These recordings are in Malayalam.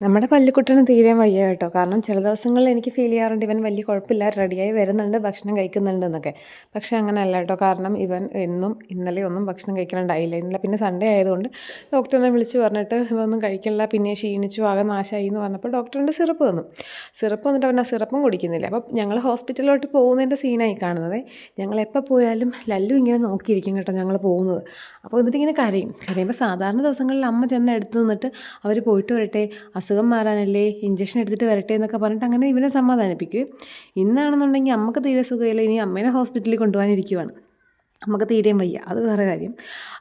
നമ്മുടെ പല്ലിക്കുട്ടന് തീരെ വയ്യ കേട്ടോ. കാരണം ചില ദിവസങ്ങളിൽ എനിക്ക് ഫീൽ ചെയ്യാറുണ്ട് ഇവൻ വലിയ കുഴപ്പമില്ല റെഡിയായി വരുന്നുണ്ട് ഭക്ഷണം കഴിക്കുന്നുണ്ട് എന്നൊക്കെ. പക്ഷേ അങ്ങനെയല്ല കേട്ടോ. കാരണം ഇവൻ എന്നും ഇന്നലെ ഒന്നും ഭക്ഷണം കഴിക്കണുണ്ടായില്ല ഇന്നലെ പിന്നെ സൺഡേ ആയതുകൊണ്ട് ഡോക്ടറിനെ വിളിച്ച് പറഞ്ഞിട്ട് ഇവനൊന്നും കഴിക്കണില്ല പിന്നെ ക്ഷീണിച്ചു ആകെ നാശമായി എന്ന് പറഞ്ഞപ്പോൾ ഡോക്ടറിന്റെ സിറപ്പ് തന്നു സിറപ്പ് വന്നിട്ട് അവൻ ആ സിറപ്പും കുടിക്കുന്നില്ല. അപ്പോൾ ഞങ്ങൾ ഹോസ്പിറ്റലിലോട്ട് പോകുന്നതിന്റെ സീനായി കാണുന്നത്. ഞങ്ങൾ എപ്പോൾ പോയാലും ലല്ലു ഇങ്ങനെ നോക്കിയിരിക്കും കേട്ടോ ഞങ്ങൾ പോകുന്നത്. അപ്പോൾ എന്നിട്ട് ഇങ്ങനെ കരയും. കരയുമ്പോൾ സാധാരണ ദിവസങ്ങളിൽ അമ്മ ചെന്ന് എടുത്തു നിന്നിട്ട് അവർ പോയിട്ട് വരട്ടെ അസുഖം മാറാനല്ലേ ഇഞ്ചക്ഷൻ എടുത്തിട്ട് വരട്ടെ എന്നൊക്കെ പറഞ്ഞിട്ട് അങ്ങനെ ഇവനെ സമാധാനിപ്പിക്കും. ഇന്നാണെന്നുണ്ടെങ്കിൽ അമ്മയ്ക്ക് തീരെ സുഖമില്ല ഇനി അമ്മേനെ ഹോസ്പിറ്റലിൽ കൊണ്ടുപോകാനിരിക്കുവാണ്. നമുക്ക് തീരെയും വയ്യ. അത് വേറെ കാര്യം.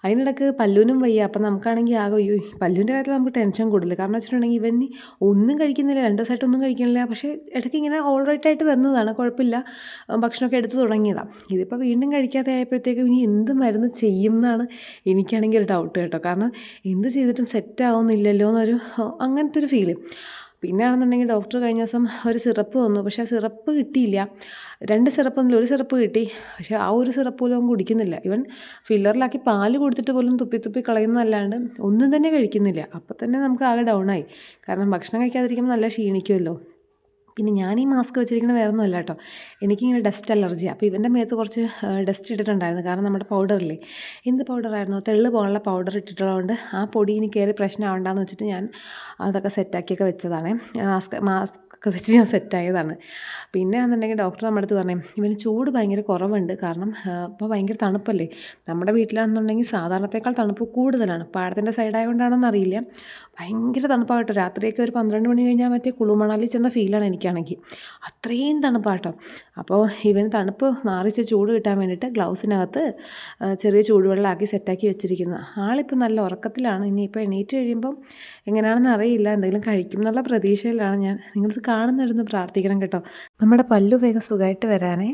അതിനിടയ്ക്ക് പല്ലുവിനും വയ്യ. അപ്പം നമുക്കാണെങ്കിൽ ആകെ അയ്യോ പല്ലുവിന്റെ കാര്യത്തിൽ നമുക്ക് ടെൻഷൻ കൂടുതൽ. കാരണം വെച്ചിട്ടുണ്ടെങ്കിൽ ഇവൻ ഒന്നും കഴിക്കുന്നില്ല രണ്ട് ദിവസമായിട്ട് ഒന്നും കഴിക്കുന്നില്ല. പക്ഷേ ഇടയ്ക്ക് ഇങ്ങനെ ഓൾ റൈറ്റ് ആയിട്ട് വരുന്നതാണ് കുഴപ്പമില്ല. ഭക്ഷണമൊക്കെ എടുത്തു തുടങ്ങിയതാണ് ഇതിപ്പോൾ വീണ്ടും കഴിക്കാതെ ആയപ്പോഴത്തേക്കും ഇനി എന്ത് മരുന്ന് ചെയ്യും എന്നാണ് എനിക്കാണെങ്കിൽ ഒരു ഡൗട്ട് കേട്ടോ. കാരണം എന്ത് ചെയ്തിട്ടും സെറ്റ് ആവുന്നില്ലല്ലോ എന്നൊരു അങ്ങനത്തെ ഒരു ഫീൽ പിന്നെ ആണെന്നുണ്ടെങ്കിൽ ഡോക്ടർ കഴിഞ്ഞ ദിവസം ഒരു സിറപ്പ് തന്നു. പക്ഷേ ആ സിറപ്പ് കിട്ടിയില്ല. രണ്ട് സിറപ്പ് തന്നില്ല ഒരു സിറപ്പ് കിട്ടി. പക്ഷേ ആ ഒരു സിറപ്പ് പോലും അവൻ കുടിക്കുന്നില്ല. ഇവൻ ഫില്ലറിലാക്കി പാൽ കൊടുത്തിട്ട് പോലും തുപ്പി തുപ്പി കളയുന്നതല്ലാണ്ട് ഒന്നും തന്നെ കഴിക്കുന്നില്ല. അപ്പം തന്നെ നമുക്ക് ആകെ ഡൗൺ ആയി. കാരണം ഭക്ഷണം കഴിക്കാതിരിക്കുമ്പോൾ നല്ല ക്ഷീണിക്കുമല്ലോ പിന്നെ ഞാൻ ഈ മാസ്ക് വെച്ചിരിക്കുന്നത് വേറെ ഒന്നുമല്ല കേട്ടോ. എനിക്കിങ്ങനെ ഡസ്റ്റ് അലർജി അപ്പോൾ ഇവന്റെ മേത്ത് കുറച്ച് ഡസ്റ്റ് ഇട്ടിട്ടുണ്ടായിരുന്നു. കാരണം നമ്മുടെ പൗഡറില്ലേ എന്ത് പൗഡറായിരുന്നു തെള്ള് പോകാനുള്ള പൗഡർ ഇട്ടിട്ടുള്ളതുകൊണ്ട് ആ പൊടി ഇനി കയറി പ്രശ്നമാവണ്ടെന്ന് വെച്ചിട്ട് ഞാൻ അതൊക്കെ സെറ്റാക്കിയൊക്കെ വെച്ചതാണ്. മാസ്ക് മാസ്ക് ഒക്കെ വെച്ച് ഞാൻ സെറ്റായതാണ് പിന്നെ ആണെന്നുണ്ടെങ്കിൽ ഡോക്ടർ നമ്മുടെ അടുത്ത് പറഞ്ഞു ഇവന് ചൂട് ഭയങ്കര കുറവുണ്ട്. കാരണം ഇപ്പോൾ ഭയങ്കര തണുപ്പല്ലേ? നമ്മുടെ വീട്ടിലാണെന്നുണ്ടെങ്കിൽ സാധാരണത്തേക്കാൾ തണുപ്പ് കൂടുതലാണ്. പാടത്തിന്റെ സൈഡായതുകൊണ്ടാണെന്ന് അറിയില്ല. ഭയങ്കര തണുപ്പാകട്ടോ രാത്രിയൊക്കെ ഒരു പന്ത്രണ്ട് മണി കഴിഞ്ഞാൽ മറ്റേ കുളുമണാലി ചെന്ന ഫീലാണ് എനിക്കാണെങ്കിൽ അത്രയും തണുപ്പാട്ടോ. അപ്പോൾ ഇവന് തണുപ്പ് മാറിച്ച് ചൂട് കിട്ടാൻ വേണ്ടിയിട്ട് ഗ്ലൗസിനകത്ത് ചെറിയ ചൂടുവെള്ളമാക്കി സെറ്റാക്കി വെച്ചിരിക്കുന്നത് ആളിപ്പോൾ നല്ല ഉറക്കത്തിലാണ്. ഇനിയിപ്പോൾ എണീറ്റ് കഴിയുമ്പം എങ്ങനെയാണെന്ന് അറിയില്ല. എന്തെങ്കിലും കഴിക്കും എന്നുള്ള പ്രതീക്ഷയിലാണ് ഞാൻ. നിങ്ങളിത് കാണുന്നവരൊന്ന് പ്രാർത്ഥിക്കണം കേട്ടോ. നമ്മുടെ പല്ലു വേഗം സുഖമായിട്ട് വരാനേ.